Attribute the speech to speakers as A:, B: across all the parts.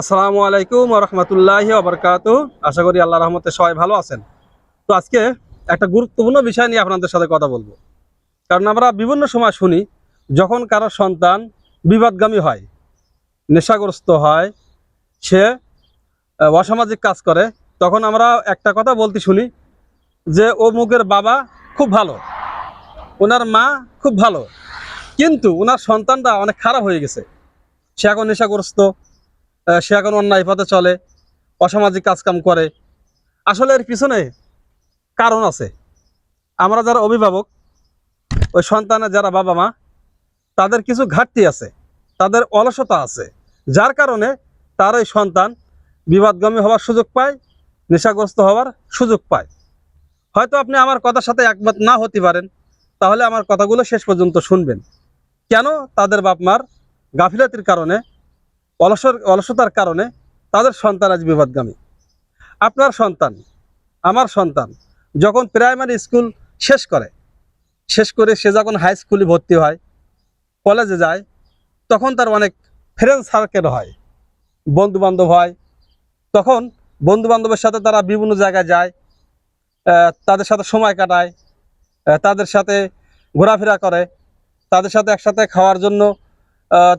A: আসসালামু আলাইকুম রহমতুল্লাহ আবরকাত আশা করি আল্লাহ রহমতে সবাই ভালো আছেন। তো আজকে একটা গুরুত্বপূর্ণ বিষয় নিয়ে আপনাদের সাথে কথা বলব। কারণ আমরা বিভিন্ন সময় শুনি, যখন কারও সন্তান বিবাদগামী হয়, নেশাগ্রস্ত হয়, সে অসামাজিক কাজ করে, তখন আমরা একটা কথা বলতে শুনি যে, ও মুখের বাবা খুব ভালো, ওনার মা খুব ভালো, কিন্তু ওনার সন্তানটা অনেক খারাপ হয়ে গেছে। সে এখন নেশাগ্রস্ত সে এখন অন্যায় পথে চলে, অসামাজিক কাজকাম করে। আসলে এর পিছনে কারণ আছে। আমরা যারা অভিভাবক, ওই সন্তানের যারা বাবা মা, তাদের কিছু ঘাটতি আছে, তাদের অলসতা আছে, যার কারণে তার ওই সন্তান বিবাদগামী হওয়ার সুযোগ পায়, নেশাগ্রস্ত হওয়ার সুযোগ পায়। হয়তো আপনি আমার কথার সাথে একমত না হতে পারেন, তাহলে আমার কথাগুলো শেষ পর্যন্ত শুনবেন। কেন তাদের বাপ মার গাফিলাতির কারণে অলসর, অলসতার কারণে তাদের সন্তান আজ বিবাদগামী। আপনার সন্তান, আমার সন্তান যখন প্রাইমারি স্কুল শেষ করে শেষ করে সে যখন হাই স্কুলে ভর্তি হয়, কলেজে যায়, তখন তার অনেক ফ্রেন্ড সার্কেল হয় বন্ধু বান্ধব হয়। তখন বন্ধু বান্ধবের সাথে তারা বিভিন্ন জায়গায় যায় তাদের সাথে সময় কাটায় তাদের সাথে ঘোরাফেরা করে, তাদের সাথে একসাথে খাওয়ার জন্য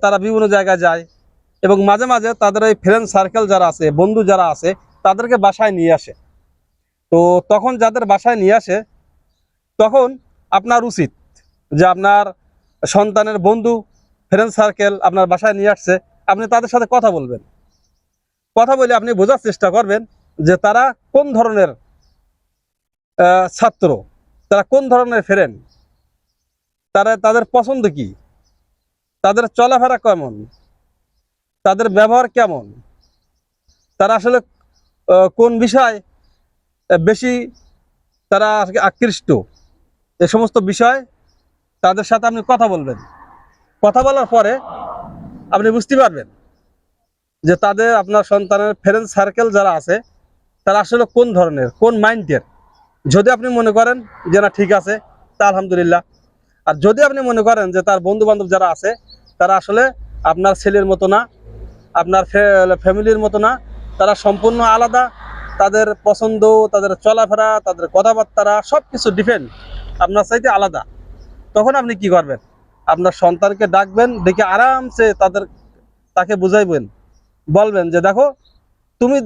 A: তারা বিভিন্ন জায়গায় যায়। এবং মাঝে মাঝে তাদের ওই ফ্রেন্ড সার্কেল যারা আছে, বন্ধু যারা আছে, তাদেরকে বাসায় নিয়ে আসে। তো তখন যাদের বাসায় নিয়ে আসে, তখন আপনার উচিত যে আপনার সন্তানের বন্ধু ফ্রেন্ড সার্কেল আপনার বাসায় নিয়ে আসছে, আপনি তাদের সাথে কথা বলবেন। কথা বলে আপনি বোঝার চেষ্টা করবেন যে তারা কোন ধরনের ছাত্র, তারা কোন ধরনের ফ্রেন্ড তারা, তাদের পছন্দ কি, তাদের চলাফেরা কেমন তাদের ব্যবহার কেমন? তারা আসলে কোন বিষয় বেশি তারা আকৃষ্ট? এ সমস্ত বিষয় তাদের সাথে আপনি কথা বলবেন। কথা বলার পরে আপনি বুঝতে পারবেন যে তাদের, আপনার সন্তানের ফ্রেন্ড সার্কেল যারা আছে, তারা আসলে কোন ধরনের, কোন মাইন্ডের যদি আপনি মনে করেন যে না, ঠিক আছে, তা আলহামদুলিল্লাহ। আর যদি আপনি মনে করেন যে তার বন্ধু বান্ধব যারা আছে, তারা আসলে আপনার ছেলের মতো না আপনার ফ্যামিলির মতো না। তারা সম্পূর্ণ আলাদা। তাদের পছন্দ, তাদের চলাফেরা, তাদের কথাবার্তা সব কিছু ডিফেন্ড আপনার চাইতে আলাদা। তখন আপনি কি করবেন? আপনার সন্তানকে ডাকবেন, ডেকে আরামসে তাদের তাকে বুঝাইবেন। বলবেন যে, দেখো, তুমি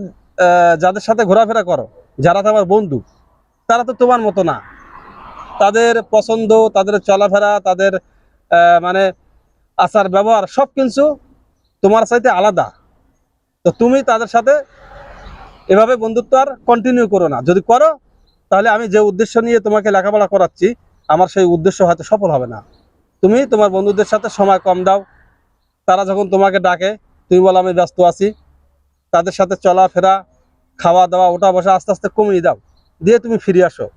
A: যাদের সাথে ঘোরাফেরা করো, যারা তোমার বন্ধু, তারা তো তোমার মতো না। তাদের পছন্দ, তাদের চলাফেরা, তাদের মানে আচার ব্যবহার সব কিছু তোমার চাইতে আলাদা। তো তুমি তাদের সাথে এভাবে বন্ধুত্ব আর কন্টিনিউ করো না। যদি করো, তাহলে আমি যে উদ্দেশ্য নিয়ে তোমাকে লেখাপড়া করাচ্ছি, আমার সেই উদ্দেশ্য হয়তো সফল হবে না। তুমি তোমার বন্ধুদের সাথে সময় কম দাও। তারা যখন তোমাকে ডাকে, তুমি বলো, আমি ব্যস্ত আছি। তাদের সাথে চলাফেরা খাওয়া দাওয়া ওটা বসা আস্তে আস্তে কমিয়ে দাও। দিয়ে তুমি ফিরে আসো।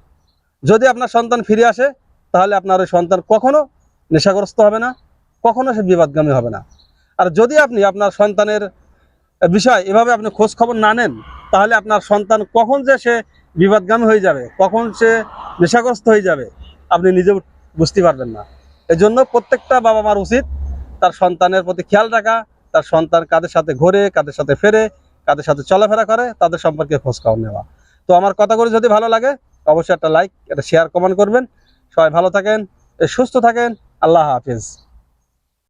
A: যদি আপনার সন্তান ফিরে আসে, তাহলে আপনার ওই সন্তান কখনো নেশাগ্রস্ত হবে না, কখনো সে বিবাদগামী হবে না। আর যদি আপনি আপনার সন্তানের বিষয় এভাবে আপনি খোঁজ খবর না নেন, তাহলে আপনার সন্তান কখন যে সে বিবাদগামী হয়ে যাবে, কখন সে নেশাগ্রস্ত হয়ে যাবে, আপনি নিজেও বুঝতে পারবেন না। এজন্য প্রত্যেকটা বাবা মার উচিত তার সন্তানের প্রতি খেয়াল রাখা, তার সন্তান কাদের সাথে ঘোরে, কাদের সাথে ফেরে, কাদের সাথে চলাফেরা করে, তাদের সম্পর্কে খোঁজ খবর নেওয়া। তো আমার কথাগুলো যদি ভালো লাগে, অবশ্যই একটা লাইক একটা শেয়ার কমেন্ট করবেন। সবাই ভালো থাকেন, সুস্থ থাকেন, আল্লাহ হাফিজ।